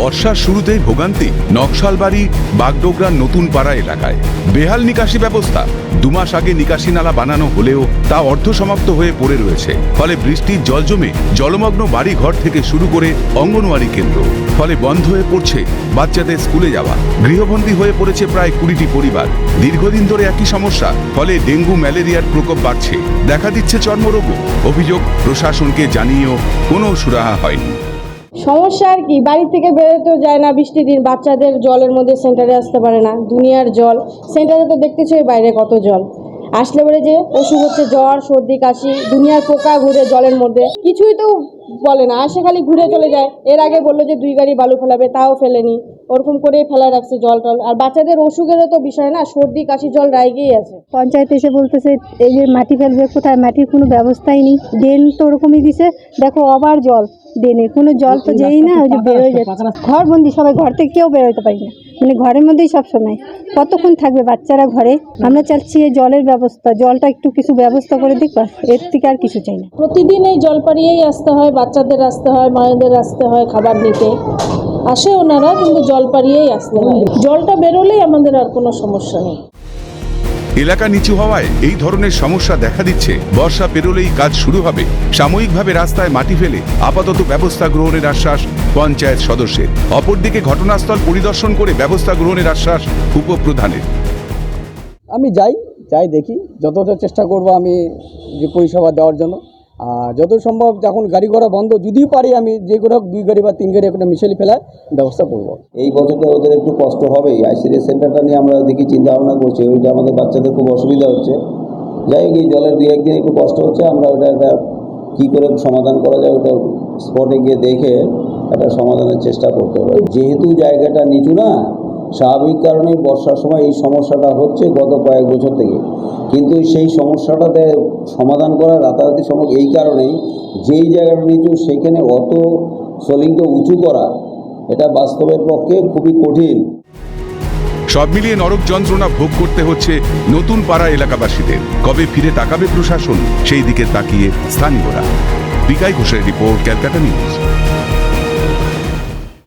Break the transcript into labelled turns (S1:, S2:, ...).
S1: বর্ষার শুরুতেই ভোগান্তি, নকশালবাড়ি, বাগডোগরার নতুন পাড়া এলাকায়। বেহাল নিকাশি ব্যবস্থা, দুমাস আগে নিকাশি নালা বানানো হলেও তা অর্ধসমাপ্ত হয়ে পড়ে রয়েছে। ফলে বৃষ্টির জল জমে জলমগ্ন বাড়ি ঘর থেকে শুরু করে অঙ্গনওয়াড়ি কেন্দ্র। ফলে বন্ধ হয়ে পড়ছে বাচ্চাদের স্কুলে যাওয়া। গৃহবন্দী হয়ে পড়েছে প্রায় কুড়িটি পরিবার। দীর্ঘদিন ধরে একই সমস্যা, ফলে ডেঙ্গু, ম্যালেরিয়ার প্রকোপ বাড়ছে। দেখা দিচ্ছে চর্মরোগও। অভিযোগ, প্রশাসনকে জানিয়েও কোনো সুরাহা হয়নি।
S2: সমস্যা আর কি, বাড়ি থেকে বেরোতেও যায় না বৃষ্টির দিন, বাচ্চাদের জলের মধ্যে সেন্টারে আসতে পারে না, দুনিয়ার জল। সেন্টারে তো দেখতেছোই বাইরে কত জল। আসলে বলে যে অসুখ হচ্ছে জ্বর, সর্দি, কাশি, দুনিয়ার পোকা ঘুরে জলের মধ্যে। কিছুই তো বলে না, আসে খালি ঘুরে চলে যায়। এর আগে বলল যে দুই গাড়ি বালু ফেলাবে, তাও ফেলেনি। ওরকম করেই ফেলা রাখছে জল টল। আর বাচ্চাদের অসুখেরও তো বিষয় না, সর্দি, কাশি, জল রাইগেই আছে।
S3: পঞ্চায়েত এসে বলতেছে, এই যে মাটি ফেলবে, কোথায়? মাটির কোনো ব্যবস্থাই নেই। ড্রেন তো ওরকমই দিছে। দেখো আবার জল। ড্রেনে কোনো জল তো যেই না ওই যে বেরোয় যাচ্ছে ঘর বন্দি সবাই ঘর থেকে কেউ বেরোতে পারি না। মানে ঘরের মধ্যেই সব সময়। কতক্ষণ থাকবে বাচ্চারা ঘরে? আমরা চাচ্ছি এই জলের ব্যবস্থা জলটা একটু কিছু ব্যবস্থা করে দিক এর থেকে আর কিছু চাই না।
S2: প্রতিদিন এই জল পাড়িয়েই আসতে হয় বাচ্চাদের আসতে হয় মায়েদের আসতে হয় খাবার দিতে। আসে ওনারা কিন্তু জল পাড়িয়েই আসতে হয়। জলটা বেরোলেই আমাদের আর কোনো সমস্যা নেই।
S1: এলাকা নিচু হওয়ায় এই ধরনের সমস্যা দেখা দিচ্ছে। বর্ষা পেরোলেই কাজ শুরু হবে। সাময়িকভাবে রাস্তায় মাটি ফেলে আপাতত ব্যবস্থা গ্রহণের আশ্বাস পঞ্চায়েত সদস্যের। অপরদিকে ঘটনাস্থল পরিদর্শন করে ব্যবস্থা গ্রহণের আশ্বাস উপপ্রধানের।
S4: আমি যাই যাই দেখি। যতটা চেষ্টা করব আমি যে পরিষেবা দেওয়ার জন্য। যত সম্ভব যখন গাড়ি ঘোড়া বন্ধ, যদিও পারি আমি, যে করে হোক দুই গাড়ি বা তিন গাড়ি একটা মিশেলি ফেলার ব্যবস্থা করব।
S5: এই বছরটা ওদের একটু কষ্ট হবেই। আইসিডিএস সেন্টারটা নিয়ে আমরা দেখি চিন্তা ভাবনা করছি। ওইটা আমাদের বাচ্চাদের খুব অসুবিধা হচ্ছে। যাই হোক, এই জলের দুই একদিন একটু কষ্ট হচ্ছে। আমরা ওটা একটা কী করে সমাধান করা যায়, ওটা স্পটে গিয়ে দেখে একটা সমাধানের চেষ্টা করতে হবে। যেহেতু জায়গাটা নিচু না স্বাভাবিক কারণেই বর্ষার সময় এই সমস্যাটা হচ্ছে গত কয়েক বছর থেকে। কিন্তু সেই সমস্যাটাতে সমাধান করা রাতারাতি সম্ভব এই কারণেই যেই জায়গাটা নিচু সেইখানে অত সলিংট উঁচু করা, এটা বাস্তবের পক্ষে খুবই কঠিন।
S1: সব মিলিয়ে নরক যন্ত্রণা ভোগ করতে হচ্ছে নতুন পাড়া এলাকাবাসীদের। কবে ফিরে তাকাবে প্রশাসন? সেই দিকে তাকিয়ে স্থানীয়রা। বিকাই ঘোষের রিপোর্ট, ক্যালকাটা নিউজ।